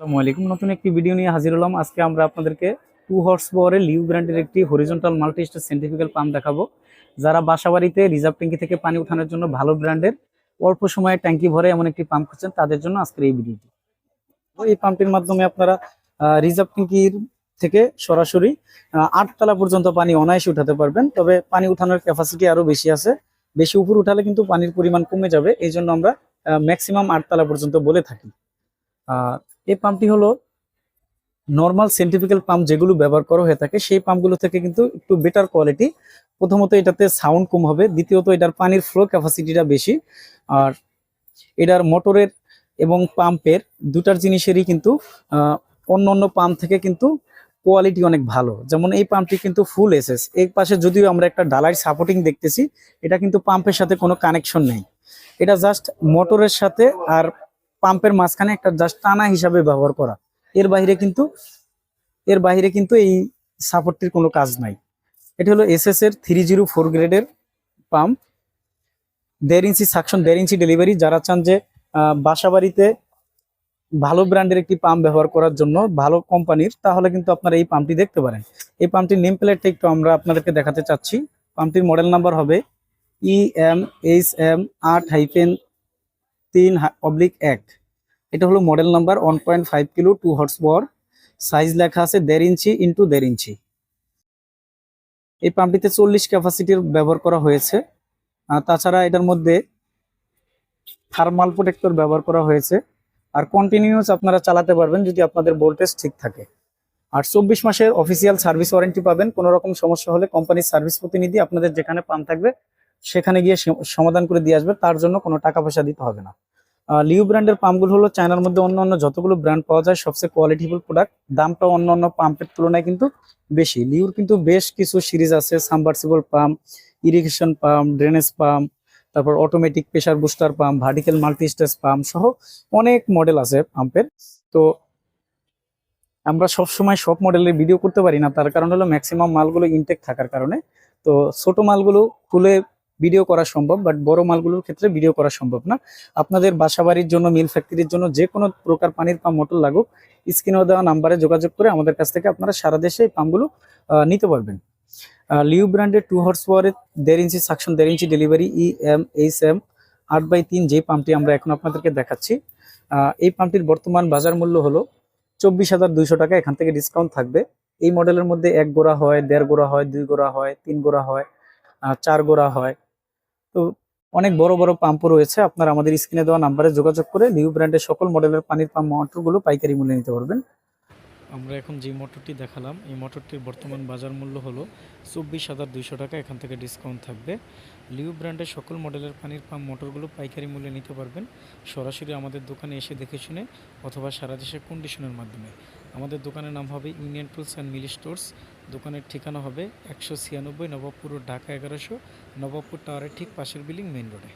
আসসালামু আলাইকুম। নতুন একটি ভিডিও নিয়ে হাজির হলাম। আজকে আমরা আপনাদেরকে টু হর্স পাওয়ারের লিউ ব্র্যান্ডের একটি horizontal multi star centrifugal pump দেখাবো। যারা বাসাবাড়িতে রিজার্ভ ট্যাঙ্কি থেকে পানি উঠানোর জন্য ভালো ব্র্যান্ডের অল্প সময়ে ট্যাঙ্কি ভরে এমন একটি পাম্প খুঁজছেন, তাদের জন্য আজকের এই ভিডিওটি। তো এই পাম্পটির মাধ্যমে আপনারা রিজার্ভ ট্যাঙ্কির থেকে সরাসরি আটতলা পর্যন্ত পানি অনায়াসে উঠাতে পারবেন। তবে পানি উঠানোর ক্যাপাসিটি আরও বেশি আছে। বেশি উপর উঠালে কিন্তু পানির পরিমাণ কমে যাবে। এই জন্য আমরা ম্যাক্সিমাম আটতলা পর্যন্ত বলে থাকি। এই পাম্পটি হলো নর্মাল সেন্টিফিক্যাল পাম্প যেগুলো ব্যবহার করা হয়ে থাকে, সেই পাম্পগুলো থেকে কিন্তু একটু বেটার কোয়ালিটি প্রথমত এটাতে সাউন্ড কম হবে, দ্বিতীয়ত এটার পানির ফ্লো ক্যাপাসিটিটা বেশি। আর এটার মোটরের এবং পাম্পের দুটার জিনিসেরই কিন্তু অন্য অন্য পাম্প থেকে কিন্তু কোয়ালিটি অনেক ভালো। যেমন এই পাম্পটি কিন্তু ফুল এসএস এর পাশে যদিও আমরা একটা ডালাই সাপোর্টিং দেখতেছি, এটা কিন্তু পাম্পের সাথে কোনো কানেকশন নেই। এটা জাস্ট মোটরের সাথে আর পাম্পের মাঝখানে একটা জাস্ট টানা হিসাবে ব্যবহার করা। এর বাইরে কিন্তু, এর বাইরে কিন্তু এই সাপোর্টটির কোনো কাজ নাই। এটা হলো এসএস এর থ্রি জিরো ফোর গ্রেডের পাম্প। দেড় ইঞ্চি সাকশন দেড় ইঞ্চি ডেলিভারি যারা চান যে বাসাবাড়িতে ভালো ব্র্যান্ডের একটি পাম্প ব্যবহার করার জন্য ভালো কোম্পানির, তাহলে কিন্তু আপনারা এই পাম্পটি দেখতে পারেন। এই পাম্পটির নেম প্লেটটা একটু আমরা আপনাদেরকে দেখাতে চাচ্ছি। পাম্পটির মডেল নাম্বার হবে ই এম এইচ এম আট হাইফেন তিন অবলিক এক। এটা হলো model number one point five kilo two horse power size লেখা আছে দেড় ইঞ্চি ইন্টু দেড় ইঞ্চি। এই পাম্পটিতে চল্লিশ ক্যাপাসিটির ব্যবহার করা হয়েছে। তাছাড়া এটার মধ্যে থার্মাল প্রোটেক্টর ব্যবহার করা হয়েছে। আর কন্টিনিউয়াস আপনারা চালাতে পারবেন যদি আপনাদের ভোল্টেজ ঠিক থাকে। আর চব্বিশ মাসের অফিসিয়াল সার্ভিস ওয়ারেন্টি পাবেন। কোনো রকম সমস্যা হলে কোম্পানির সার্ভিস প্রতিনিধি আপনাদের যেখানে পাম্প থাকবে সেখানে গিয়ে সমাধান করে দিয়ে আসবে, তার জন্য কোনো টাকা পয়সা দিতে হবে না। লিউ ব্র্যান্ডের পাম্পগুলো হলো চায়নার মধ্যে অন্য অন্য যতগুলো ব্র্যান্ড পাওয়া যায়, সবচেয়ে কোয়ালিটিফুল প্রোডাক্ট দামটা অন্য অন্য পাম্পের তুলনায় কিন্তু বেশি। লিউর কিন্তু বেশ কিছু সিরিজ আছে submersible pump irrigation pump drainage pump তারপর automatic pressure booster pump vertical multi stage pump সহ অনেক মডেল আছে পাম্পের। তো আমরা সব সময় সব মডেলের ভিডিও করতে পারি না, তার কারণ হলো ম্যাক্সিমাম মালগুলো ইনটেক থাকার কারণে। তো ছোট মালগুলো খুলে ভিডিও করা সম্ভব বাট বড় মালগুলোর ক্ষেত্রে ভিডিও করা সম্ভব না। আপনাদের বাসাবাড়ির জন্য, মিল ফ্যাক্টরির জন্য যে কোনো প্রকার পানির পাম্প, মোটর লাগুক স্ক্রিনে দেওয়া নাম্বারে যোগাযোগ করে আমাদের কাছ থেকে আপনারা সারা দেশে এই পাম্পগুলো নিতে পারবেন। লিউ ব্র্যান্ডের টু হর্স পাওয়ারের দেড় ইঞ্চি সাকশন দেড় inch delivery E M H M আট বাই তিন যে পাম্পটি আমরা এখন আপনাদেরকে দেখাচ্ছি। এই পাম্পটির বর্তমান বাজার মূল্য হলো চব্বিশ হাজার দুইশো টাকা, এখান থেকে ডিসকাউন্ট থাকবে। এই মডেলের মধ্যে এক গোড়া হয়, দেড় গোড়া হয়, দুই গোড়া হয়, তিন গোড়া হয় চার গোড়া হয়। তো অনেক বড় বড় পাম্পও রয়েছে। আপনারা আমাদের স্ক্রিনে দেওয়া নাম্বারে যোগাযোগ করে নিউ ব্র্যান্ডের সকল মডেলের পানির পাম্প মোটরগুলো পাইকারি মূল্যে নিতে পারবেন। আমরা এখন যে মোটরটি দেখালাম, এই মোটরটির বর্তমান বাজার মূল্য হলো চব্বিশ হাজার দুইশো টাকা। এখান থেকে ডিসকাউন্ট থাকবে। লিউ ব্র্যান্ডের সকল মডেলের পানির পাম্প মোটরগুলো পাইকারি মূল্যে নিতে পারবেন সরাসরি আমাদের দোকানে এসে দেখে শুনে অথবা সারা দেশে কন্ডিশনের মাধ্যমে। আমাদের দোকানের নাম হবে Union Tools and mill stores দোকানের ঠিকানা হবে একশো ছিয়ানব্বই নবাবপুর ঢাকা এগারোশো, নবাবপুর টাওয়ারের ঠিক পাশের বিল্ডিং মেন রোডে